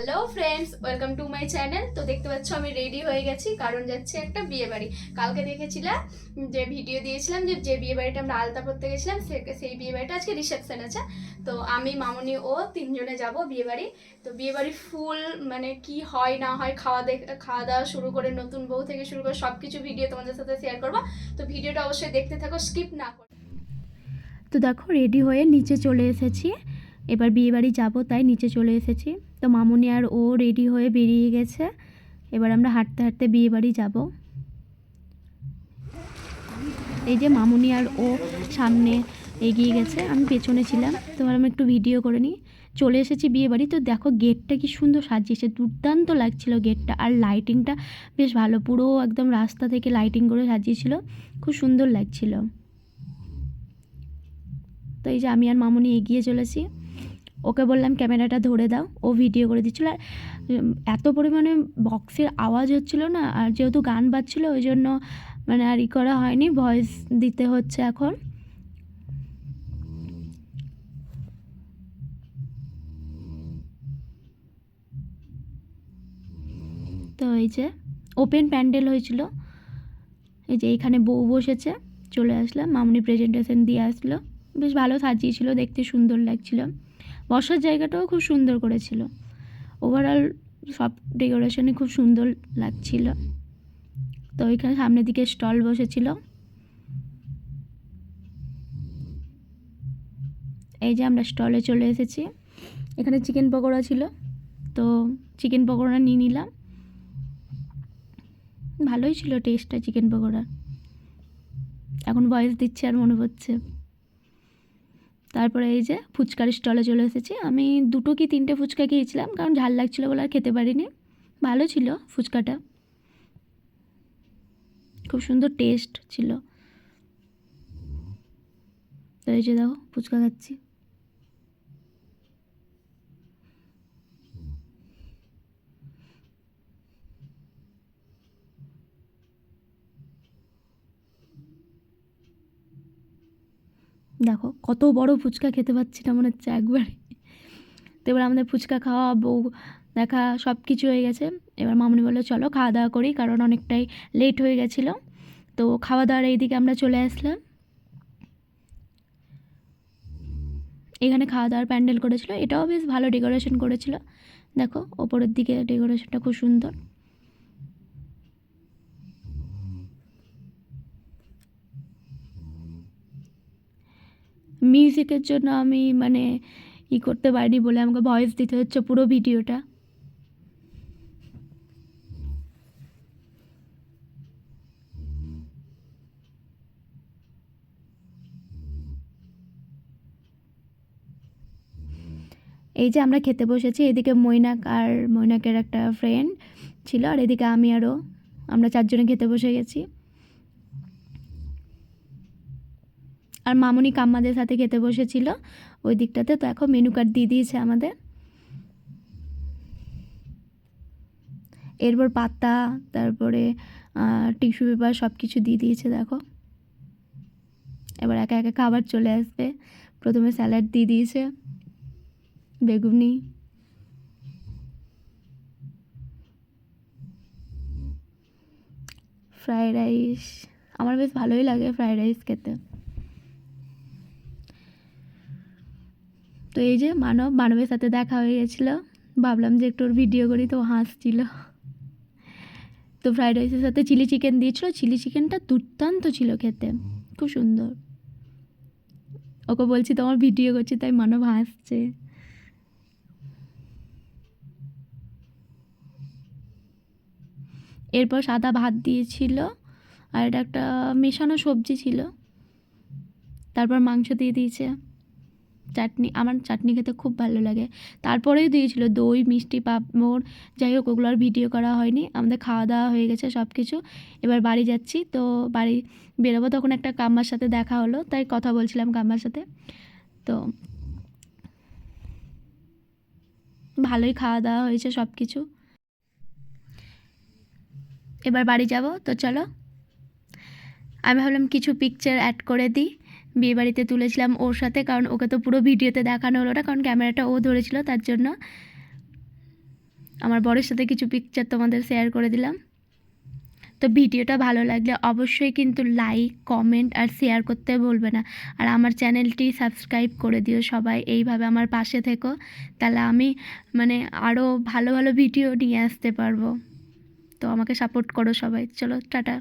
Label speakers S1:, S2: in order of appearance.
S1: Hello friends welcome to my channel তো দেখতে পাচ্ছ, আমি রেডি হয়ে গেছি। কারণ যাচ্ছে একটা বিয়ে বাড়ি কালকে দেখেছিলাম যে ভিডিও দিয়েছিলাম যে যে বিয়ে বাড়িটা আমরা আলতা পড়তে গেছিলাম সেই বিয়ে বাড়িটা আজকে রিসেপশন আছে। তো আমি, মামনি ও তিনজনে যাব বিয়ে বাড়ি তো বিয়ে বাড়ি ফুল মানে কি হয়, না হয়, খাওয়া খাওয়া দাওয়া শুরু করে নতুন বউ থেকে শুরু করে সব কিছু ভিডিও তোমাদের সাথে শেয়ার করব। তো ভিডিওটা অবশ্যই দেখতে থাকো স্কিপ না করো।
S2: তো দেখো রেডি হয়ে নিচে চলে এসেছি। এবার বিয়ে বাড়ি যাব, তাই নিচে চলে এসেছি। তো মামুনি আর ও রেডি হয়ে বেরিয়ে গেছে। এবার আমরা হাঁটতে হাঁটতে বিয়ে বাড়ি যাব। এই যে মামুনি আর ও সামনে এগিয়ে গেছে, আমি পেছনে ছিলাম। তো আমি একটু ভিডিও করে নিই। চলে এসেছি বিয়ে বাড়ি। তো দেখো গেটটা কি সুন্দর সাজিয়েছে, দুর্দান্ত লাগছিল গেটটা। আর লাইটিংটা বেশ ভালো, পুরো একদম রাস্তা থেকে লাইটিং করে সাজিয়েছিল। খুব সুন্দর লাগছিল। তো এই যে আমি আর মামুনি এগিয়ে চলেছি। ওকে বললাম, ক্যামেরাটা ধরে দাও। ও ভিডিও করে দিচ্ছিল। আর এত পরিমাণে বক্সের আওয়াজ হচ্ছিল না, আর যেহেতু গান বাজছিল, ওই জন্য মানে আর ই করা হয়নি ভয়েস দিতে হচ্ছে এখন। তো এই যে ওপেন প্যান্ডেল হয়েছিল। এই যে এখানে বউ বসেছে, চলে আসলাম। মামনি প্রেজেন্টেশন দিয়ে আসলো। বেশ ভালো সাজিয়েছিল, দেখতে সুন্দর লাগছিল। বসার জায়গাটাও খুব সুন্দর করেছিল। ওভারঅল সব ডেকোরেশনই খুব সুন্দর লাগছিল। তো ওইখানে সামনের দিকে স্টল বসেছিল। এই যে আমরা স্টলে চলে এসেছি। এখানে চিকেন পকোড়া ছিল। তো চিকেন পকোড়া নিয়ে নিলাম। ভালোই ছিল টেস্টটা চিকেন পকোড়া। এখন বয়স দিচ্ছে আর মনে পড়ছে। তারপরে এই যে ফুচকার স্টলে চলে এসেছি। আমি দুটো কি তিনটে ফুচকা খেয়েছিলাম, কারণ ঝাল লাগছিল বলে আর খেতে পারিনি। ভালো ছিল ফুচকাটা। খুব সুন্দর টেস্ট ছিল। তো এই যে দেখো, ফুচকা খাচ্ছি। দেখো, কত বড় ফুচকা খেতে পাচ্ছি না, মনে হচ্ছে একবারে। তো এবার আমাদের ফুচকা খাওয়া, বউ দেখা সব কিছু হয়ে গেছে। এবার মামনি বলল, চলো খাওয়া দাওয়া করি, কারণ অনেকটাই লেট হয়ে গেছিল। তো খাওয়া দাওয়ার এইদিকে আমরা চলে আসলাম। এখানে খাওয়া দাওয়ার প্যান্ডেল করেছিল, এটাও বেশ ভালো ডেকোরেশন করেছিল। দেখো, ওপরের দিকে ডেকোরেশনটা খুব সুন্দর। মিউজিকের জন্য আমি মানে ই করতে পারিনি বলে আমাকে ভয়েস দিতে হচ্ছে পুরো ভিডিওটা। এই যে আমরা খেতে বসেছি, এদিকে মৈনাক আর মৈনাকের একটা ফ্রেন্ড ছিল, আর এদিকে আমি আরও। আমরা চারজনে খেতে বসে গেছি। আর মামুনি কাম্মাদের সাথে খেতে বসেছিল। ওই দিকটাতে তো এখন মেনু কার্ড দিয়ে দিয়েছে আমাদের। এরপর পাতা তারপরে টিস্যু পেপার সব কিছু দিয়ে দিয়েছে, দেখো। এবার একা একা খাবার চলে আসবে। প্রথমে স্যালাড দিয়ে দিয়েছে, বেগুনি। ফ্রাইড রাইস, আমার বেশ ভালোই লাগে ফ্রাইড রাইস খেতে। তো এই যে মানব, মানবের সাথে দেখা হয়ে গেছিল। ভাবলাম যে একটু ভিডিও করি তো হাসছিল। তো ফ্রাইড রাইসের সাথে চিলি চিকেন দিয়েছিলো। চিলি চিকেনটা দুর্দান্ত ছিল খেতে। খুব সুন্দর। ওকে বলছি, তোমার ভিডিও করছি, তাই মানব হাসছে। এরপর সাদা ভাত দিয়েছিল। আর এটা একটা মেশানো সবজি ছিল। তারপর মাংস দিয়ে দিয়েছে। চাটনি, আমার চাটনি খেতে খুব ভালো লাগে। তারপরেও দিয়েছিল দই, মিষ্টি, পাঁপড়, যাই হোক, ওগুলো আর ভিডিও করা হয়নি। আমাদের খাওয়া দাওয়া হয়ে গেছে সব কিছু এবার বাড়ি যাচ্ছি, তো বাড়ি বেরোবো। তখন একটা কাম্মার সাথে দেখা হলো, তাই কথা বলছিলাম কাম্মার সাথে। তো ভালোই খাওয়া দাওয়া হয়েছে সব কিছু এবার বাড়ি যাব, তো চলো। আমি ভাবলাম কিছু পিকচার অ্যাড করে দিই। বিয়ে বাড়িতে তুলেছিলাম ওর সাথে, কারণ ওকে তো পুরো ভিডিওতে দেখানো হলো না, কারণ ক্যামেরাটা ও ধরেছিল তার জন্য। আমার বরের সাথে কিছু পিকচার তোমাদের শেয়ার করে দিলাম। তো ভিডিওটা ভালো লাগলে অবশ্যই কিন্তু লাইক কমেন্ট আর শেয়ার করতে বলবে না। আর আমার চ্যানেলটি সাবস্ক্রাইব করে দিও সবাই, এইভাবে আমার পাশে থেকো। তাহলে আমি মানে আরও ভালো ভালো ভিডিও নিয়ে আসতে পারব। তো আমাকে সাপোর্ট করো সবাই। চলো, টাটা।